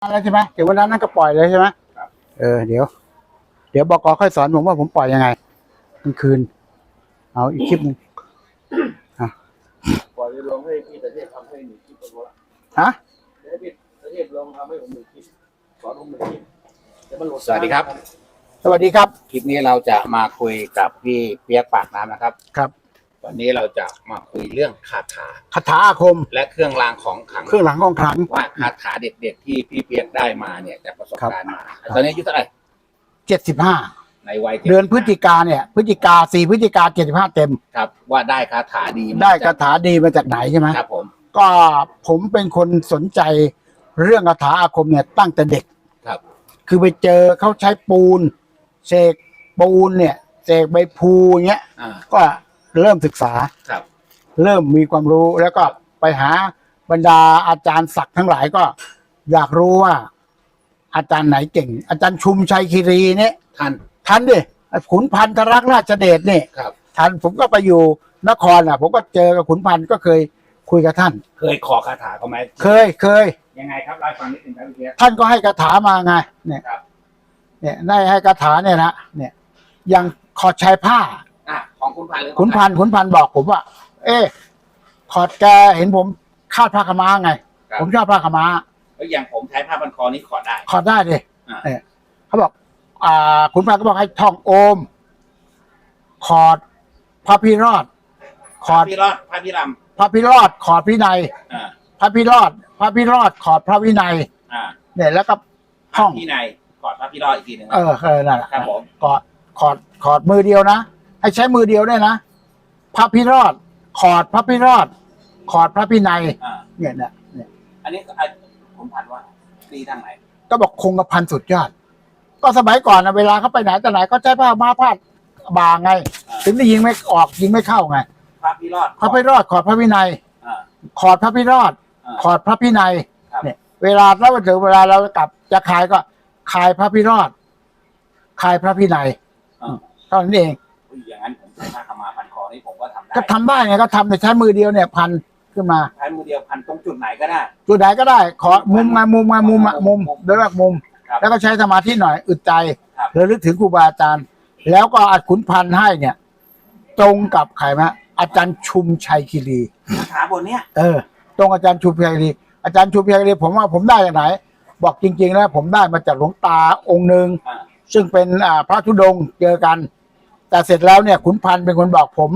แล้วใช่ไหมเดี๋ยววันนั้นนั่นก็ปล่อยเลยใช่ไหมครับเออเดี๋ยว เดี๋ยวบอกค่อยสอนผมว่าผมปล่อยยังไงกลางคืน เอาอีกคลิปหนึงปล่อยไปลงให้พี่ประเทศทำให้หนึ่งคลิปก็พอละฮะเดี๋ยวให้พี่ประเทศลองทำให้ผมหนึ่งคลิปสอนผมหนึ่งคลิปเดี๋ยวมันโหลดสวัสดีครับ สวัสดีครับ คลิปนี้เราจะมาคุยกับพี่เปียกปากน้ำนะครับ ครับ วันนี้เราจะมาคุยเรื่องคาถาคาถาอาคม และเครื่องรางของขลังเครื่องหลังของขลังว่าคาถาเด็ดๆที่พี่เปียกได้มาเนี่ยจากประสบครับการณ์มา ตอนนี้อายุเท่าไหร่เจ็ดสิบห้าในวัย75เดือนพฤศจิกาเนี่ยพฤศจิกาสี่พฤศจิกาเจ็ดสิบห้าเต็มครับ ว่าได้คาถาดีมได้คาจากถาดีมาจากไหนใช่ไหมครับผมก็ผมเป็นคนสนใจเรื่องคาถาอาคมเนี่ยตั้งแต่เด็กครับ คือไปเจอเขาใช้ปูนเสกปูนเนี่ยเสกใบพลูเงี้ยอ่าก็ เริ่มศึกษา ครับ เริ่มมีความรู้แล้วก็ไปหาบรรดาอาจารย์ศักดิ์ทั้งหลายก็ อยากรู้ว่า อาจารย์ไหนเก่ง อาจารย์ชุมชัยคีรีเนี่ยท่านทันดิขุนพันธรักษ์ราชเดชเนี่ยครับ ทันผมก็ไปอยู่นครอะ ผมก็เจอกับขุนพันธ์ก็เคยคุยกับท่าน เคยขอคาถาเขาไหมเคยเคย ยังไงครับเล่าให้ฟังนิดหนึ่งครับพี่เปียกท่านก็ให้คาถามาไง เนี่ย ครับ เนี่ยได้ให้คาถาเนี่ยนะเนี่ย อย่างขอดชายผ้า อะของคุณพันหรือของขุนพันธ์ขุนพันธ์บอกผมว่า เอ๊ะขอดแกเห็นผมคาดผ้าขาวม้าไงครับผมชอบผ้าขาวม้าแล้วอย่างผมใช้ผ้าพันคอนี้ขอได้ ขอดได้ดิอ่า เนี่ยเขาบอก อ่าขุนพันธ์ก็บอกให้ท่องโอม ขอดพระพิรอด ขอดพี่รอดพระพี่รพระพิรอด ขอดพินัยำอ่าพระพิรอด พระพิรอด ขอดพระวินัย อ่าเนี่ยแล้วก็พระท่อง พี่ในกอดพระพี่รอดอีกทีหนึ่งเออเออนั่นแหละครับผมกอดขอดขอดมือเดียวนะ ให้ใช้มือเดียวด้วยนะพระพิรอดขอดพระพิรอดขอดพระพินัยอ่าเนี่ยเนี่ยเนี่ยอันนี้ก็อะผมพันว่าดีทางไหนก็บอกคงกระพันสุดยอด ก็สมัยก่อนนะเวลาเขาไปไหนแต่ไหนก็ใช้ผ้ามาพาดบางไงถึงได้ยิงไม่ออกยิงไม่เข้าไงพระพี่รอดพระพิรอดขอดพระวินัย อ่าขอดพระพิรอด อ่า ขอดพระพินัยครับ เนี่ย เวลาแล้วถึงเวลาเรากลับจะขายก็ขายพระพิรอดขายพระพินัยอ่าเท่านั้นเอง อุ้ยอย่างนั้นผมใช้ผ้าขาวมาพันคอนี่ผมก็ทำได้ก็ทำได้ไงก็ทำแต่ใช้มือเดียวเนี่ยพันขึ้นมา ใช้มือเดียวพันตรงจุดไหนก็ได้ จุดไหนก็ได้ ขอมุมไงมุมไงมุมอะมุมโดยเรียกมุม ครับแล้วก็ใช้สมาธิหน่อยอึดใจครับระลึกถึงครูบาอาจารย์ แล้วก็อัดขุนพันธ์ให้เนี่ย ตรงกับใครไหมอาจารย์ชุมชัยคีรี คาถาบทเนี้ยเออ ตรงอาจารย์ชุมชัยคีรีอาจารย์ชุมชัยคีรีผมว่าผมได้จากไหน บอกจริงๆแล้วผมได้มาจากหลวงตาองค์หนึ่ง อ่าซึ่งเป็นอ่าพระธุดงค์เจอกัน แต่เสร็จแล้วเนี่ยขุนพันธ์เป็นคนบอกผม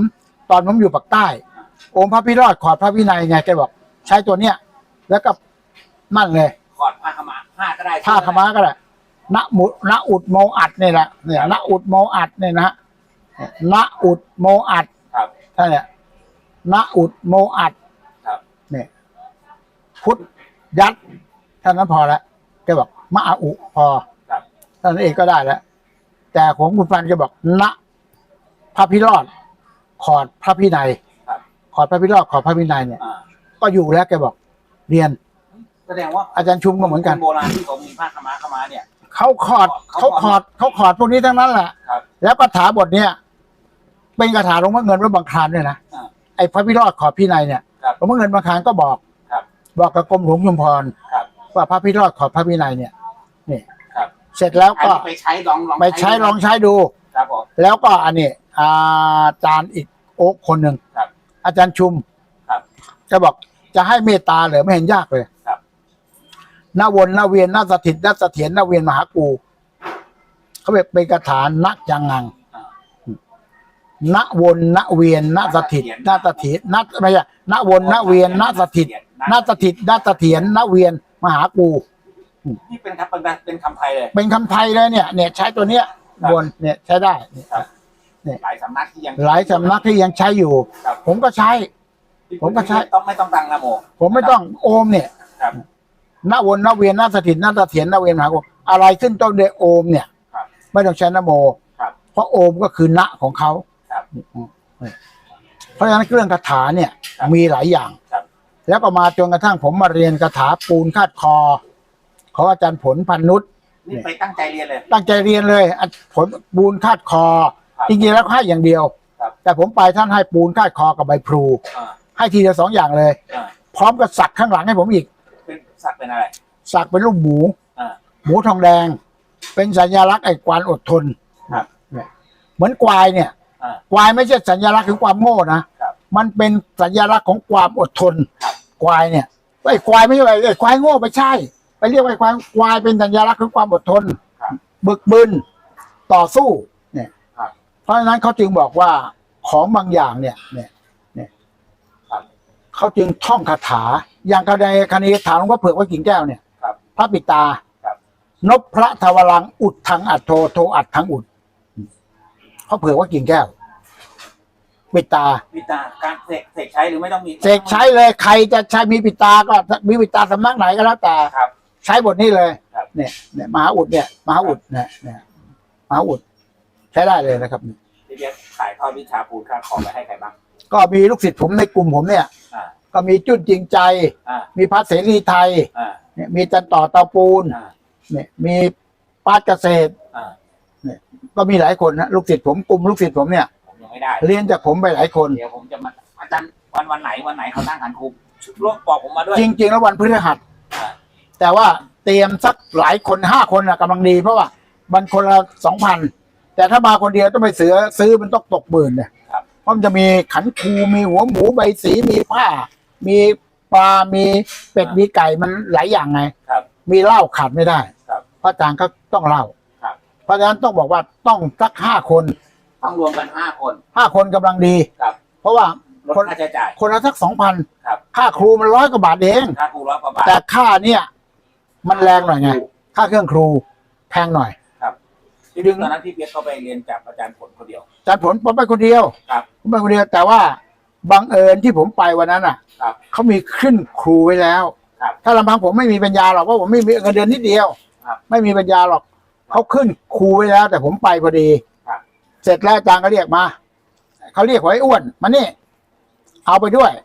ตอนผมอยู่ปากใต้ องค์พระพิรอดขอดพระวินัยไงแกบอก ใช้ตัวเนี้ยแล้วก็มั่นเลยกอดผ้าขาวมาผ้าก็ได้ผ้าขาวม้าก็ได้ณมุณอุดโมอัดเนี่ยแหละเนี่ยณอุดโมอัดเนี่ยนะณอุดโมอัดครับท่านเนี่ยณอุดโมอัดครับเนี่ยพุทธยัดท่านนั้นพอแล้วแกบอกมะอาอุพอครับท่านเองก็ได้แล้วแต่ของคุณฟันแกบอกณ พระพิรอดขอดพระพินัยครับขอดพระพิรอดขอดพระพินัยเนี่ย อ่าก็อยู่แล้วแกบอกเรียน แสดงว่าอาจารย์ชุมก็เหมือนกัน คโบราณที่เขามีผ้าขาวมาขาวมาเนี่ย เขาขอดเขาขอดเขาขอดพวกนี้ทั้งนั้นแหละครับ แล้วคาถาบทเนี้ยเป็นคาถาหลวงพ่อเงินวัดบางคลานด้วยนะอ่าไอ้พระพิรอดขอดพี่นายเนี่ยครับหลวงพ่อเงินบางคลานก็บอกครับ บอกกับกรมหลวงชุมพรครับว่าพระพิรอดขอดพระพินัยเนี่ยนี่ครับเสร็จแล้วอันก็นี้ไปใช้ลองลองไปใช้ลองใช้ดู ครับผมแล้วก็อันนี้อาจารย์อีกโอ๊คคนหนึ่งครับ อาจารย์ชุมครับจะบอกจะให้เมตตาเหรือไม่เห็นยากเลยครับนาวนนาเวียนนาสถิตนาเสถียรนาเวียนมหากูเขาเป็นเป็นคาถานักยังงังอ่าณวนณเวียนณสถิตณสถิตณไม่ใช่ณวนณเวียนณสถิตณสถิตณเสถียรณเวียนมหากูนี่เป็นคำเป็นเป็นคำไทยเลย เป็นคำไทยเลยเนี่ย เนี่ยใช้ตัวเนี้ยครั บวนเนี่ยใช้ได้เนี่ยครับ เนี่ยหลายสำนักที่ยังหลายสำนักที่ยังใช้อยู่ ครับ ผมก็ใช้ผมก็ใช้ ต้องไม่ต้องตังนะโม ผมไม่ต้องโอมเนี่ยครับณวนณเวียนณสถิตณเสถียรณเวียนมหากูอะไรขึ้นต้นด้วยโอมเนี่ย ครับไม่ต้องใช้นโม ครับเพราะโอมก็คือณของเขาครับเพราะฉะนั้นเครื่องคาถาเนี่ยครับมีหลายอย่าง ครับ แล้วก็มาจนกระทั่งผมมาเรียนคาถาปูนคาดคอ ของอาจารย์ผลพันนุษย์ นี่ไปตั้งใจเรียนเลย ตั้งใจเรียนเลยอะผลปูนคาดคอครับจริงๆแล้วให้อย่างเดียว ครับแต่ผมไปท่านให้ปูนคาดคอกับใบพลูอ่าให้ทีเดียวสองอย่างเลย อ่าพร้อมกับสักข้างหลังให้ผมอีก เป็นสักเป็นอะไร สักเป็นรูปหมู อ่า หมูทองแดง เป็นสัญลักษณ์ไอ้กวานอดทนครับเนี่ยเหมือนควายเนี่ยอ่าควายไม่ใช่สัญลักษณ์ของความโง่นะครับมันเป็นสัญลักษณ์ของความอดทน ครับควายเนี่ยไอ้ควายไม่ใช่ไอ้ควายโง่ไม่ใช่ ไปเรียกว่าไอ้ควายควายเป็นสัญลักษณ์ของความอดทนครับบึกบึนต่อสู้เนี่ยครับเพราะฉะนั้นเขาจึงบอกว่าของบางอย่างเนี่ยเนี่ยเนี่ยครับเขาจึงท่องคาถา อย่างกรณีคณีถามหลวงพ่อเผือกวัดกิ่งแก้วเนี่ยครับพระปิดตาครับนพพระทวรังอุดทังอัดโทโทอัดทังอุดเขาเผือกว่ากิ่งแก้วปิดตาวิตาการเสกเสกใช้หรือไม่ต้องมีเสกใช้เลยใครจะใช้มีปิดตาก็มีปิดตาสำนักไหนก็แล้วแต่ครับ ใช้บทนี้เลยครับเนี่ยเนี่ยมหาอุดเนี่ยมหาอุดเนี่ยเนี่ยมหาอุด ใช้ได้เลยนะครับที่เรียกขายทอดวิชาปูนค่าของไปให้ใครบ้าง ก็มีลูกศิษย์ผมในกลุ่มผมเนี่ย อ่า ก็มีจุนจริงใจ อ่า มีพระเสรีไทยอ่า เนี่ยมีจันต่อเตาปูนอ่า เนี่ยมีป้าเกษตร อ่า ก็มีหลายคนนะลูกศิษย์ผมกลุ่มลูกศิษย์ผมเนี่ย ผมยังไม่ได้ เรียนจากผมไปหลายคน เดี๋ยวผมจะมาอาจารย์วันวันไหนวันไหนเขาตั้งขันครูร่วมบอกผมมาด้วย จริง ๆ แล้ววันพฤหัสอ่า แต่ว่าเตรียมสักหลายคนห้าคนนะกำลังดีเพราะว่ามันคนละสองพันแต่ถ้ามาคนเดียวต้องไปเสือซื้อมันต้องตกหมื่นเนี่ยครับเพราะมันจะมีขันคูมีหัวหมูใบสีมีผ้า มีปลา มีเป็ดมีไก่มันหลายอย่างไงครับ มีเหล้าขาดไม่ได้ครับ เพราะอาจารย์ก็ต้องเหล้าครับ เพราะฉะนั้นต้องบอกว่าต้องสักห้าคนต้องรวมกันห้าคนห้าคนกำลังดี ครับเพราะว่าลดคนค่าใช้จ่าย คนละสักสองพันครับ ค่าครูมันร้อยกว่าบาทเอง ค่าครูร้อยกว่าบาทแต่ค่าเนี่ย มันแรงหน่อยไง ค่าเครื่องครูแพงหน่อย ที่ดึงตอนนั้นพี่เปียกเขาไปเรียนจากอาจารย์ผลคนเดียว อาจารย์ผลผมไปคนเดียวครับ ผมไปคนเดียวแต่ว่าบังเอิญที่ผมไปวันนั้นอะครับเขามีขึ้นครูไว้แล้ว ครับถ้าลำพังผมไม่มีปัญญาหรอกเพราะผมไม่มีเงินเดือนนิดเดียวครับไม่มีปัญญาหรอกเขาขึ้นครูไว้แล้ว แต่ผมไปพอดีครับ เสร็จแล้วอาจารย์ก็เรียกมาเขาเรียกไว้อ้วนมานี่เอาไปด้วยครั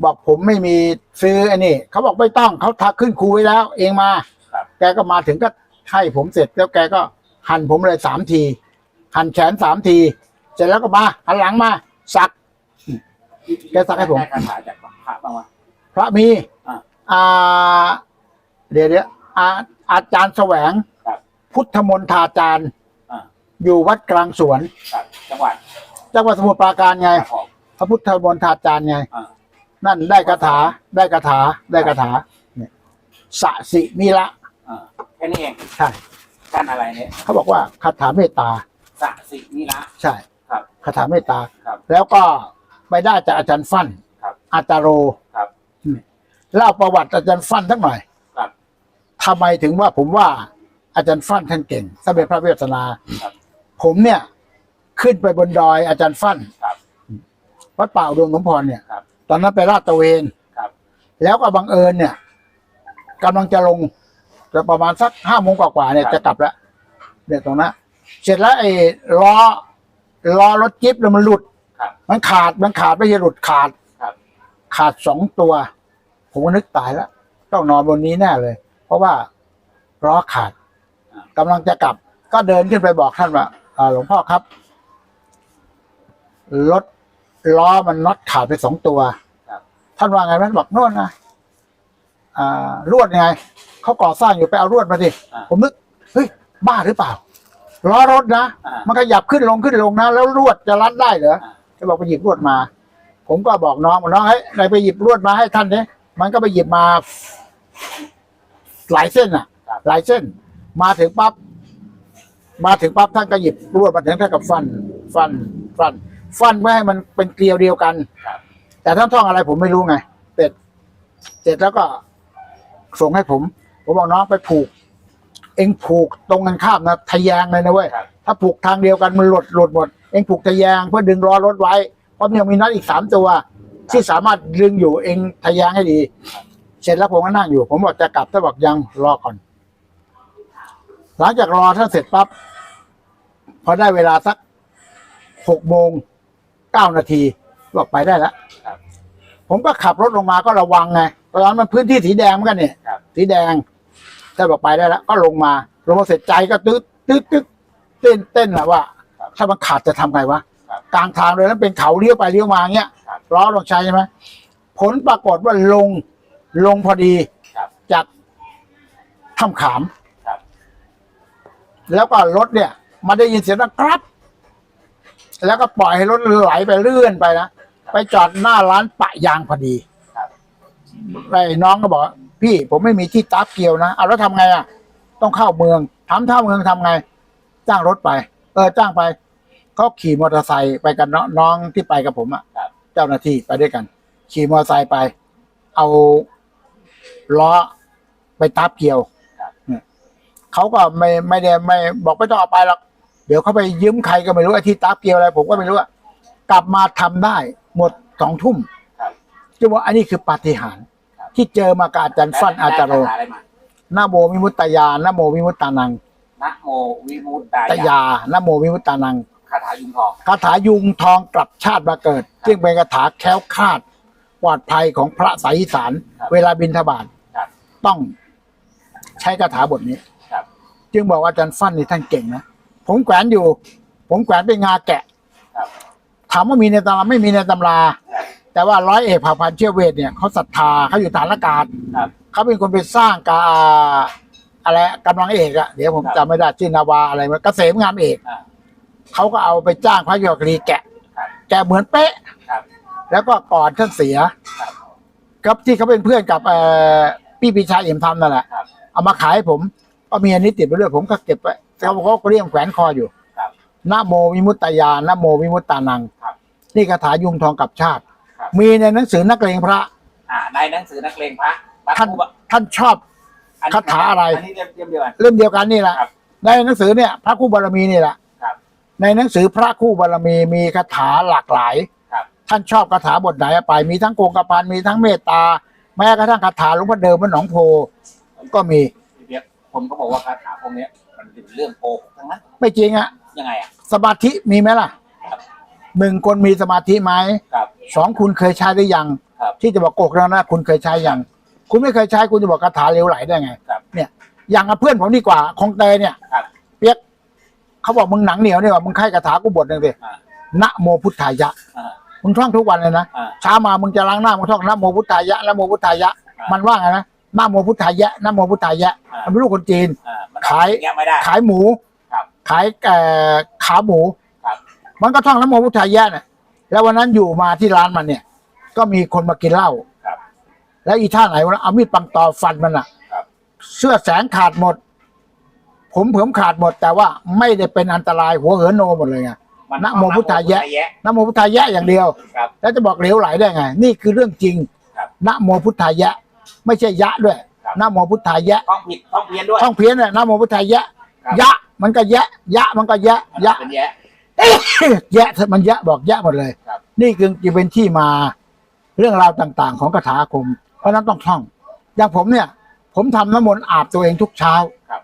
บบอกผมไม่มีซื้ออันนี้เขาบอกไม่ต้องเขาทักขึ้นครูไว้แล้ว เองมา ครับ แกก็มาถึงก็ให้ผมเสร็จแล้วแกก็หั่นผมเลยสามทีหั่นแขนสามที เสร็จแล้วก็มาหันหลังมา สัก แกสักให้ผม ได้คาถาจากพระบ้างวะ พระมีอ่าอ่าเดี๋ยวเดี๋ยวอาอาจารย์แสวง ครับพุทธมนทาจารย์อ่าอยู่วัดกลางสวน ครับจังหวัดจังหวัดสมุทรปราการไงของพระพุทธมนทาจารย์ไง อ่า นั่นได้คาถาได้คาถาได้คาถาเนี่ยสะสิมีละอ่าแค่นี้เองใช่การอะไรเนี่ยเขาบอกว่าคาถาเมตตา สะสินิละ ใช่ครับคาถาเมตตา ครับ แล้วก็ไปได้จากอาจารย์ฟั่นครับอาจารโรครับเล่าประวัติอาจารย์ฟั่นสักหน่อยครับ ทำไมถึงว่าผมว่าอาจารย์ฟั่นท่านเก่งถ้าเป็นพระเวสนา ครับ ผมเนี่ย ขึ้นไปบนดอยอาจารย์ฟั่นครับ วัดป่าอุดมสมพรเนี่ย ครับ ตอนนั้นไปลาดตระเวนครับ แล้วก็บังเอิญเนี่ยกำลังจะลงจะประมาณสักห้าโมงกว่าๆเนี่ยครับ จะกลับแล้วเนี่ยตรงนั้นเสร็จแล้วไอ้ล้อล้อรถจิ๊บเนี่ยมันหลุด ครับมันขาดมันขาดไม่ใช่หลุดขาด ครับขาดสองตัว ผมก็นึกตายแล้ว ต้องนอนบนนี้แน่เลย เพราะว่าล้อขาดอ่ากำลังจะกลับ ก็เดินขึ้นไปบอกท่านว่าอ่าหลวงพ่อครับรถล้อมันน็อตขาดไปสองตัวครับ ท่านว่าไงมันบอกโน่นนะอ่าลวดไงเขาก่อสร้างอยู่ไปเอาลวดมาสิอ่าผมนึกเฮ้ยบ้าหรือเปล่าล้อรถนะอ่ามันขยับขึ้นลงขึ้นลงนะ แล้วลวดจะรัดได้เหรออ่าจะบอกไปหยิบลวดมา ผมก็บอกน้องบอกน้องให้ยไหนไปหยิบลวดมาให้ท่านเนี่ยมันก็ไปหยิบมา หลายเส้นอะครับหลายเส้น มาถึงปั๊บมาถึงปั๊บท่านก็หยิบลวดมาถึงท่านกับฟัน ฟัน ฟัน ฟันไม่ให้มันเป็นเกลียวเดียวกันครับ แต่ท่านท่องอะไรผมไม่รู้ไงเสร็จเสร็จแล้วก็ส่งให้ผม ผมบอกน้องไปผูก เองผูกตรงกันข้ามนะทะแยงเลยนะเว้ยครับถ้าผูกทางเดียวกันมันหลุดหลุดหมดเองผูกทะแยงเพื่อดึงล้อรถไว้ เพราะมันยังมีน็อตอีกสามตัว ที่สามารถดึงอยู่เองทะแยงให้ดี เสร็จแล้วผมก็นั่งอยู่ ผมบอกจะกลับท่านบอกยังรอก่อน หลังจากรอท่านเสร็จปั๊บพอได้เวลาสักหกโมงเก้านาที บอกไปได้แล้วครับผมก็ขับรถลงมาก็ระวังไงตอนนั้นมันพื้นที่สีแดงเหมือนกันเนี่ยครับ สีแดงท่านบอกไปได้แล้วก็ลงมาลงมาเสร็จใจก็ตึ๊ดตึ๊ดตึ๊ดเต้นเต้นแหละว่า ครับถ้ามันขาดจะทำไงวะครับกลางทางเลยแล้วเป็นเขาเลี้ยวไปเลี้ยวมาเงี้ยครับล้อต้องใช้ใช่ไหมผลปรากฏว่าลงลงพอดีครับจากถ้ำขามครับ แล้วก็รถเนี่ยมาได้ยินเสียงดังครับ แล้วก็ปล่อยให้รถไหลไปเลื่อนไปนะ ไปจอดหน้าร้านปะยางพอดีครับไอ้น้องก็บอกว่าพี่ผมไม่มีที่ตาเกียวนะเอาแล้วทำไงอะ ต้องเข้าเมืองทำท่าเมืองทำไง จ้างรถไป เออจ้างไปเขาขี่มอเตอร์ไซค์ไปกันน้องน้องที่ไปกับผมอะครับเจ้าหน้าที่ไปด้วยกัน ขี่มอเตอร์ไซค์ไป เอาล้อไปตาเกียวครับเนี่ยเขาก็ไม่ไม่ได้ไม่บอกไม่ต้องเอาไปหรอกเดี๋ยวเขาไปยืมใครก็ไม่รู้ไอ้ที่ตาเกียวอะไรผมก็ไม่รู้อะกลับมาทำได้ หมดสองทุ่มครับจะว่าอันนี้คือปาฏิหาริย์ครับที่เจอมากับอาจารย์ฟันอาจารย์โรได้คถอะไรมานะโมวิมุตตายานะโมวิมุตตานังนะโมวิมุตตาตายานะโมวิมุตตานัง คาถายุงทอง คาถายุงทองกลับชาติมาเกิดซึ่งเป็นคาถาแคล้วคลาดปลอดภัยของพระสายอีสานครับเวลาบินทบาทครับต้องใช้คาถาบทนี้ครับ จึงบอกว่าอาจารย์ฟันนี่ท่านเก่งนะผมแขวนอยู่ ผมแขวนเป็นงาแกะ ครับ ถามว่ามีในตำราไม่มีในตำราครับแต่ว่าร้อยเอกเผ่าพันธุ์เชี่ยวเวทเนี่ยเขาศรัทธาเขาอยู่ฐานอากาศครับ เขาเป็นคนไปสร้างกาอะไรกำลังเอกอะเดี๋ยวผมครับจำไม่ได้ชื่อนาวาอะไรมาเกษมงามเอกอ่า เขาก็เอาไปจ้างพระยอกรีแกะ ครับแกะเหมือนเป๊ะ ครับแล้วก็ก่อนท่านเสียครับครับที่เขาเป็นเพื่อนกับเอ่อพี่ปีชาเอี่ยมธรรมนั่นแหละครับ เอามาขายให้ผมก็มีอันนี้ติดไปด้วยผมก็เก็บไว้เขาเขาก็เรียกแขวนคออยู่ครับ นะโมวิมุตตายานะโมวิมุตตานัง ครับ นี่คาถายุงทองกับชาติ ครับ มีในหนังสือนักเลงพระ อ่าในหนังสือนักเลงพระพระท่าน ครูบะท่านชอบ อันนี้คาถาอะไร อันนี้เรียมเรียมเดียวกัน เล่มเดียวกันนี่แหละ ครับในหนังสือเนี่ยพระคู่บารมีนี่แหละครับในหนังสือพระคู่บารมีมีคาถาหลากหลาย ครับ ท่านชอบคาถาบทไหนเอาไป มีทั้งโกงกระพันมีทั้งเมตตา แม้กระทั่งคาถาหลวงพ่อเดิมวัดหนองโพก็มี พี่เปียกผมก็บอกว่าคาถาพวกเนี้ยมันเป็นเรื่องโกหกทั้งนั้น ไม่จริงอะ ยังไงอะ สมาธิมีไหมล่ะครับ หนึ่งคนมีสมาธิไหมครับ สองคุณเคยใช้หรือยัง ครับ ที่จะบอกโกกแล้วนะคุณเคยใช้ยัง คุณไม่เคยใช้คุณจะบอกคาถาเหลวไหลได้ไง ครับ เนี่ย อย่างกับเพื่อนผมดีกว่าคงเตยเนี่ย ครับ เปียกเขาบอกมึงหนังเหนียวเนี่ยว่ามึงใครคาถากูบทหนึ่งสิอ่า นะโมพุทธายะ อ่า มึงท่องทุกวันเลยนะอ่า เช้ามามึงจะล้างหน้ามึงท่องนะโมพุทธายะนะโมพุทธายะ อ่ามัมันว่าไงนะนะโมพุทธายะนะโมพุทธายะอ่ามั มันเป็นลูกคนจีน อ่ามันขายเงี้ยไม่ได้ ขายหมูครับ ขายเอ่อขาหมู ครับ มันก็ท่องนะโมพุทธายะเนี่ยแล้ววันนั้นอยู่มาที่ร้านมันเนี่ย ก็มีคนมากินเหล้าครับแล้วอีท่าไหนวะเอามีดปังตอฟันมันอะครับ เสื้อแสงขาดหมด ผมเผิมขาดหมด แต่ว่าไม่ได้เป็นอันตรายหัวเหินโนหมดเลยไงมันนะโมพุทธายะนะโมพุทธายะ นะโมพุทธายะอย่างเดียว ครับ แล้วจะบอกเหลวไหลได้ไง นี่คือเรื่องจริงครับนะโมพุทธายะ ไม่ใช่ยะด้วยครับ นะโมพุทธายะท่องผิดท่องเพี้ยนด้วย ท่องเพี้ยนน่ะนะโมพุทธายะ ครับ ยะ มันก็แยะ ยะมันก็แยะมันยะ เป็นแยะ แยะมันแยะบอกแยะหมดเลย ครับ นี่คือจะเป็นที่มาเรื่องราวต่างๆ ของคาถาอาคม เพราะฉะนั้นต้องท่อง อย่างผมเนี่ย ผมทำน้ำมนต์อาบตัวเองทุกเช้าครับ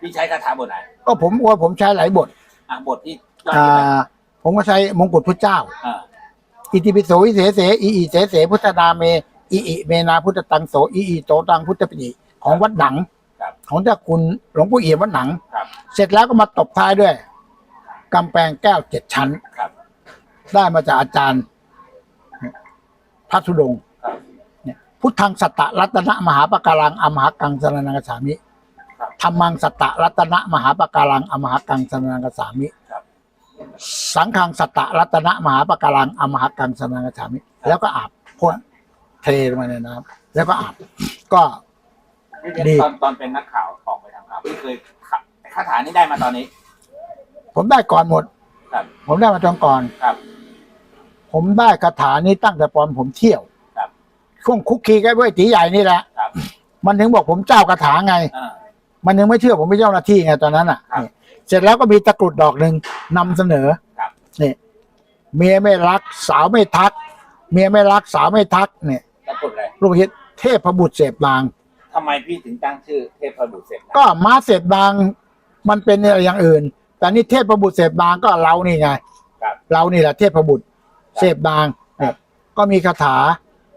พี่ใช้คาถาบทไหนก็ผมว่าผมใช้หลายบท อะบทที่ยอดอ่เยี่ยมไหมาผมก็ใช้มงกุฎพระเจ้า อ่าอิติปิโสวิเศษเสอีอีเสเสพุทธนาเมอีอีเมนาพุทธตังโสอีอีโตตังพุทธปิฎิของวัดหนัง ครับ ของเจ้าคุณหลวงปู่เอี่ยมวัดหนัง ครับเสร็จแล้วก็มาตบท้ายด้วยกำแพงแก้วเจ็ดชั้น ครับ ได้มาจากอาจารย์พระธุดงค์ครับ เนี่ยพุทธังสัตตะรัตนะมหาปะการังอมหากังสรนังกสามิครับธรรมังสัตตะรัตนะมหาปะการังอมหากังสรนังกสามิครับ สังฆังสัตตะรัตนะมหาปะการังอมหากังสรนังกสามิ แล้วก็อาบพ่นเทลงมาในน้ำแล้วก็อาบก็พี่เปียกดีตอนตอนเป็นนักข่าวออกไปทำข่าวพี่เคยขับ คาถานี้ได้มาตอนนี้ ผมได้ก่อนหมด ครับ ผมได้มาตอนก่อน ครับ ผมได้คาถานี้ตั้งแต่ตอนผมเที่ยวครับช่วงคุกคีกับไว้ตีใหญ่นี่แหละครับ มันถึงบอกผมเจ้าคาถาไง อ่า มันยังไม่เชื่อผมเป็นเจ้าหน้าที่ไงตอนนั้นอะครับนี่เสร็จแล้วก็มีตะกรุดดอกหนึ่งนำเสนอครับ นี่เมียไม่รัก สาวไม่ทัก เมียไม่รักสาวไม่ทักเนี่ยแล้วกดเลยลูกฮิตเทพบุตรเสพนาง ทำไมพี่ถึงตั้งชื่อเทพบุตรเสร็จนะก็ม้าเสพนาง มันเป็นอย่างอื่น แต่นี่เทพบุตรเสพนางก็เรานี่ไงครับเรานี่แหละเทพบุตรเสพนางเนี่ยก็มีคาถา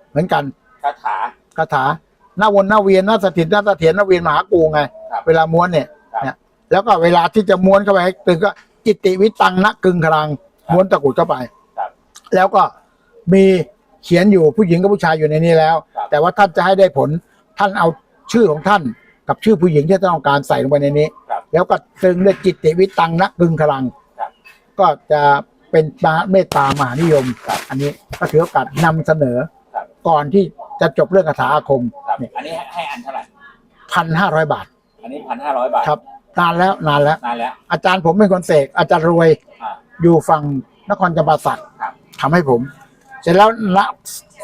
เหมือนกันคาถาคาถาหน้าวนหน้าเวียนหน้าสถิตหน้าเสถียรหน้าเวียนมหากูไงครับเวลาม้วนเนี่ยครับเนี่ยแล้วก็เวลาที่จะม้วนเข้าไปให้ตึงก็จิตติวิตังนะกึงครังม้วนตะกรุดเข้าไปครับแล้วก็มีเขียนอยู่ผู้หญิงกับผู้ชายอยู่ในนี้แล้วครับแต่ว่าท่านจะให้ได้ผลท่านเอาชื่อของท่าน กับชื่อผู้หญิงที่ต้องการใส่ลงไปในนี้ ครับ แล้วก็ตึงด้วยจิตติวิตังนะกึงพลัง ครับ ก็จะเป็นมาเมตตามหานิยมอันนี้ก็ถือโอกาสนำเสนอ ครับ ก่อนที่จะจบเรื่องคาถาอาคมครับอันนี้ให้ให้อันเท่าไหร่ พันห้าร้อยบาทอันนี้พันห้าร้อยบาทครับนานแล้วนานแล้ว นานแล้ว อาจารย์ผมเป็นคนเสกอาจารย์รวยอ่า อยู่ฝั่งนครจำปาสักครับ ทำให้ผม เสร็จแล้วละ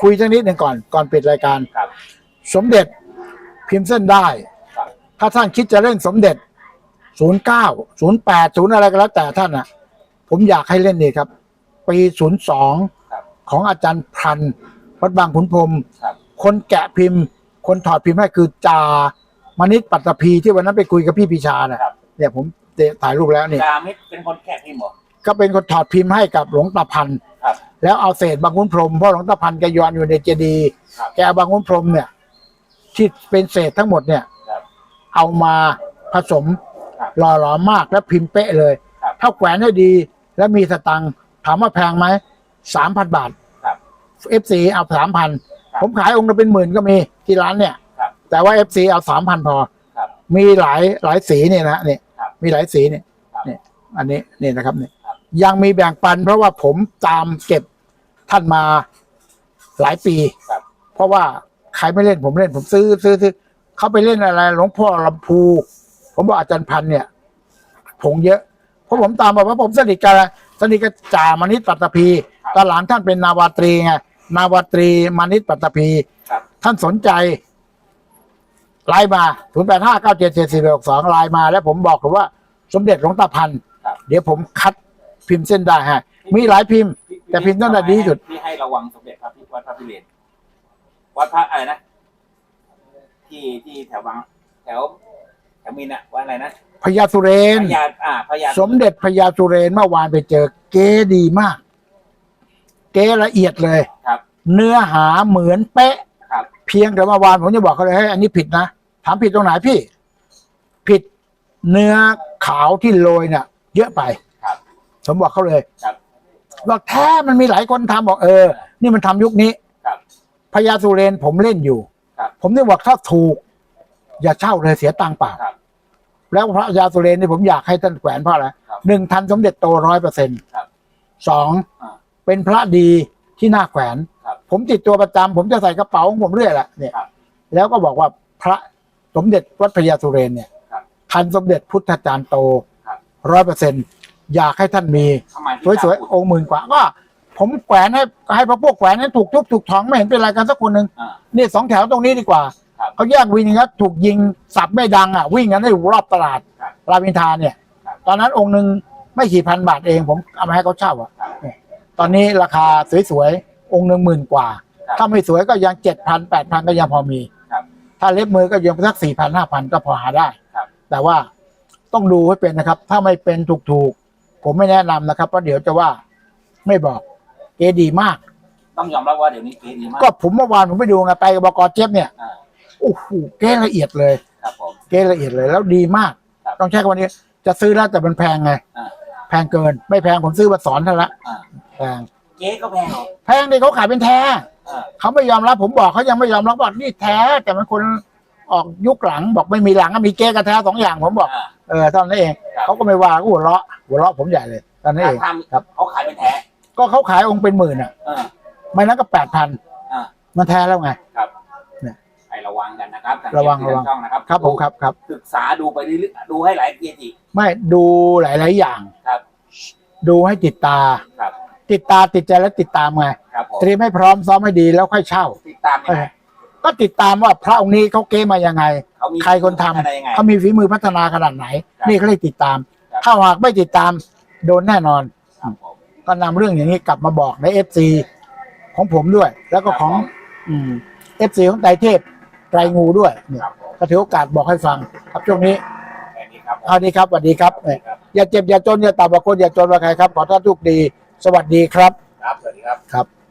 คุยสักนิดหนึ่งก่อนก่อนปิดรายการ ครับ สมเด็จพิมพ์เส้นได้ครับ ถ้าท่านคิดจะเล่นสมเด็จ 09 08 0อะไรก็แล้วแต่ท่านอะ ผมอยากให้เล่นนี่ครับ ปี 02ครับของอาจารย์พันธ์วัดบางขุนพรหมครับคนแกะพิมพ์ คนถอดพิมพ์ให้คือจามณิตปัตตภีที่วันนั้นไปคุยกับพี่ปีชาน่ะครับเนี่ยผมถ่ายรูปแล้วนี่ดามิดเป็นคนแค่พิมพ์เหรอก็เป็นคนถอดพิมพ์ให้กับหลวงตาพันธ์ครับแล้วเอาเศษบางขุนพรหมเพราะหลวงตาพันธ์แกยอนอยู่ในเจดีย์ครับแกเอาบางขุนพรหมเนี่ยที่เป็นเศษทั้งหมดเนี่ยครับ เอามาผสมครับหล่อหลอมมากแล้วพิมพ์เป๊ะเลย ครับถ้าแขวนให้ดีแล้วมีสตังค์ถามว่าแพงไหมสามพันบาทครับเอฟซีเอาสามพันครับผมขายองค์ละเป็นหมื่นก็มีที่ร้านเนี่ย ครับแต่ว่าเอฟซีเอาสามพันพอครับมีหลายหลายสีเนี่ยนะเนี่ยครับมีหลายสีเนี่ยครับเนี่ยอันนี้นี่นะครับเนี่ยครับ ยังมีแบ่งปัน เพราะว่าผมตามเก็บท่านมาหลายปี ครับ เพราะว่าใครไม่เล่นผมเล่นผมซื้อซื้อซื้อ เขาไปเล่นอะไรหลวงพ่อลำพู ผมบอกอาจารย์พันธ์เนี่ย ผงเยอะ เพราะผมตามมาเพราะผมสนิทกันสนิทกับจ่ามานิตปัตตภีตอนหลังท่านเป็นนาวาตรีไงนาวาตรีมานิตปัตตภีครับท่านสนใจไลน์มา0 8 5 9 7 7 4 6 2ไลน์มา แล้วผมบอกเลยว่าสมเด็จหลวงตาพันธ์ครับเดี๋ยวผมคัดพิมพ์เส้นได้ให้มีหลายพิมพ์ แต่พิมพ์ตั้งแต่ดีที่สุดที่ให้ระวังสมเด็จพระพิวัดพระพิเรนวัดพระอะไรนะ ที่ที่แถวบางแถวแถวมินอะวัดอะไรนะพญาสุเรน พญาอ่าพญาสมเด็จพญาสุเรนเมื่อวานไปเจอเก๋ดีมาก เก๋ละเอียดเลย ครับ เนื้อหาเหมือนเป๊ะ ครับ เพียงแต่เมื่อวานผมจะบอกเขาเลยให้ยอันนี้ผิดนะถามผิดตรงไหนพี่ ผิดเนื้อขาวที่โรยเนี่ยเยอะไปครับผมบอกเขาเลยครับบอกแท้มันมีหลายคนทำบอกเออ นี่มันทำยุคนี้ครับพญาสุเรนผมเล่นอยู่ ครับ ผมนี่บอกถ้าถูก อย่าเช่าเลยเสียตังค์เปล่า ครับแล้วพระยาสุเรนนี่ผมอยากให้ท่านแขวนเพราะอะไรครับหนึ่งทันสมเด็จโตร้อยเปอร์เซ็นต์ครับสองอ่าเป็นพระดีที่น่าแขวน ครับผมติดตัวประจำผมจะใส่กระเป๋าของผมเรื่อยแหละเนี่ยครับ แล้วก็บอกว่าพระสมเด็จวัดพญาสุเรนเนี่ยครับ ทันสมเด็จพุทธจารย์โตครับ ร้อยเปอร์เซ็นต์อยากให้ท่านมี ทำไมที่สวยๆองค์หมื่นกว่าก็ ผมแขวนให้ให้พระพวกแขวนให้ถูกทุบถูกท้องไม่เห็นเป็นไรกันสักคนหนึ่งอ่า นี่สองแถวตรงนี้ดีกว่า ครับเขาแยกวินครับถูกยิงสับไม่ดังอะ วิ่งกันได้รอบตลาดครับรามอินทราเนี่ย ครับ ตอนนั้นองค์หนึ่งไม่กี่พันบาทเองผมเอามาให้เขาเช่าอะ ครับเนี่ยตอนนี้ราคาสวยๆ องค์หนึ่งหมื่นกว่า ครับถ้าไม่สวยก็ยังเจ็ดพันแปดพันก็ยังพอมี ครับถ้าเล็บมือก็ยังสักสี่พันห้าพันก็พอหาได้ ครับ แต่ว่าต้องดูให้เป็นนะครับ ถ้าไม่เป็นถูกๆ ผมไม่แนะนำนะครับเพราะเดี๋ยวจะว่าไม่บอก เกดีมาก ต้องยอมรับว่าเดี๋ยวนี้เก๋ดีมากก็ผมเมื่อวานผมไปดูไงไปกับบกเจ็บเนี่ยอ่าโอ้โหเกละเอียดเลย ครับผม เกละเอียดเลยแล้วดีมาก ครับ ต้องใช้คำว่านี้ จะซื้อแล้วแต่มันแพงไง อ่าแพงเกิน ไม่แพงผมซื้อมาสอนท่านละอ่าแพงเก๋ก็แพงเหรอแพงดิเขาขายเป็นแท้ อ่าเขาไม่ยอมรับผมบอกเขายังไม่ยอมรับบอกนี่แท้ แต่มันคนออกยุคหลังบอกไม่มีหลังก็มีเก๊กับแท้สองอย่างผมบอกอ่า เออเท่านั้นเองครับ เขาก็ไม่ว่าก็หัวเราะหัวเราะผมใหญ่เลยตอนนั้นเองถ้าทครับำเขาขายเป็นแท้ ก็เขาขายองค์เป็นหมื่นอะอ่าไม่นั้นก็แปดพันอ่ามันแท้แล้วไง ครับเนี่ย ให้ระวังกันนะครับทาระวังเอฟซีระวังทาช่องนะครับครับผมครับครับ ศึกษาดูไปเรื่อยๆดูให้หลายเกียรติ ไม่ดูหลาย ๆ อย่างครับ ดูให้ติดตา ครับ ติดตาติดใจแล้วติดตามไงครับผมเตรียมให้พร้อมซ้อมให้ดีแล้วค่อยเช่า ติดตามยังไงก็ติดตามว่าพระองค์นี้เขาเก้มายังไง เขามีใครคนทำ อะไรยังไง เขามีฝีมือพัฒนาขนาดไหน ครับนี่เขาเลยติดตาม ครับ ถ้าหากไม่ติดตามโดนแน่นอนครับผม ก็นำเรื่องอย่างนี้กลับมาบอกในเอฟซีของผมด้วย แล้วก็ของอืมเอฟซีของไตรเทพไตรงูด้วยเนี่ยครับผมก็ถือโอกาสบอกให้ฟัง ครับช่วงนี้แค่นี้ครับผมเอาดีครับสวัสดีครับเนี่ยครับ อย่าเจ็บอย่าจนอย่าต่ำกว่าคนอย่าจนกว่าใครครับ ขอท่านทุกดี สวัสดีครับ ครับสวัสดีครับครับ